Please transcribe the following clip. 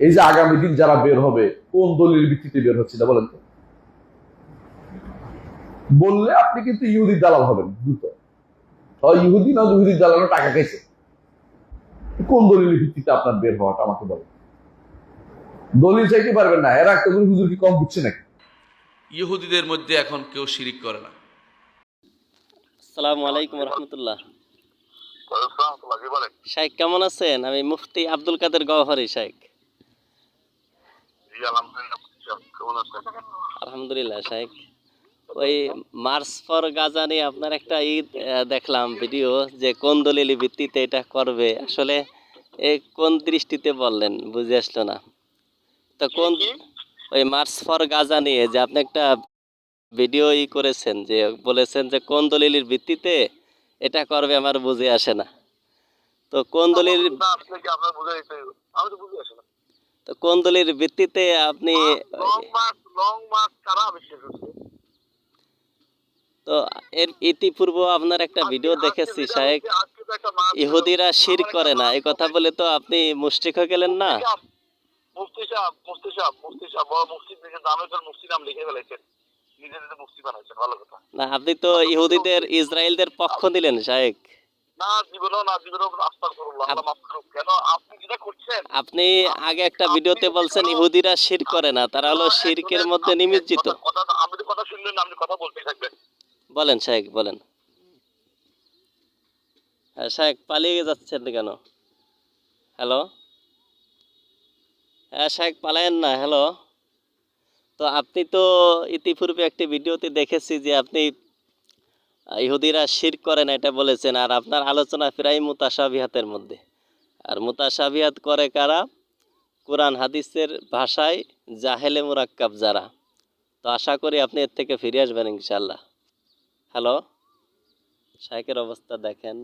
এই যে আগামী দিন যারা বের হবে কোন দলিল ভিত্তিতে বের হচ্ছে না বলেন তো? বললে আপনি কিন্তু ইহুদির দালাল হবেন দ্রুত। ইহুদি না ইহুদির দালালো টাকা খাইছে। কোন দলিলের ভিত্তিতে আপনার বের হওয়াটা আমাকে বলেন। দলিল চাইতে পারবেন না এরা একটা হুজুর কি কম বুঝছে নাকি? ইহুদিদের মধ্যে এখন কেউ শিরিক করে না। আসসালামু আলাইকুম রহমতুল্লাহ। শাইখ কেমন আছেন? আমি মুফতি আব্দুল কাদের গওহরি শাইখ। আলহামদুলিল্লাহ ওই মার্চ ফর গাজা নিয়ে আপনার একটা ঈদ দেখলাম ভিডিও যে কোন দলিল ভিত্তিতে এটা করবে। আসলে এ কোন দৃষ্টিতে বললেন? বুঝে আসলো না। তো কোন ওই মার্চ ফর গাজা নিয়ে যে আপনি একটা ভিডিও ই করেছেন যে বলেছেন যে কোন দলিলের ভিত্তিতে এটা করবে আমার বুঝে আসে না। তো কোন দলিল আপনার বুঝে গেছে আমি তো বুঝে আসি কোন দলিলের ভিত্তিতে আপনি তো এর ইতিপূর্ব আপনার একটা ভিডিও দেখেছি মার্চ ইহুদিরা শির করে না এই কথা বলে তো আপনি মুশরিক হয়ে গেলেন না? মুফতি সাহেব মুফতি সাহেব মুফতি সাহেব বড় মুফতি নিজের নামের মুফতি নাম লিখে ফেলেছেন। নিজে নিজে মুফতি বানাইছেন ভালো কথা। না আপনি তো ইহুদিদের ইসরায়েলদের পক্ষ নিলেন শাহেক না জীবনও না জীবনও আল্লাহ মাফ করুন কেন আপনি আগে একটা ভিডিওতে বলছেন ইহুদিরা শির করে না তারা হলো শিরকের মধ্যে নিমজ্জিত। আপনি কথা শুনলেন না, আপনি কথা বলতেই থাকবেন। বলেন শাহেক বলেন। হ্যাঁ শাহেক পালিয়ে যাচ্ছেন কেন? হ্যালো? হ্যাঁ শাহেক পালায়েন না হ্যালো? তো আপনি তো ইতিপূর্বে একটি ভিডিওতে দেখেছি যে আপনি ইহুদিরা শির করেন এটা বলেছেন আর আপনার আলোচনা প্রায় মুতাসাবিহাতের মধ্যে। আর মোতাসাবিয়াত করে কারা? কোরআন হাদিসের ভাষায় জাহেলে মুরাক্কাব যারা। তো আশা করি আপনি এর থেকে ফিরে আসবেন ইনশাল্লাহ হ্যালো শাইকের অবস্থা দেখেন।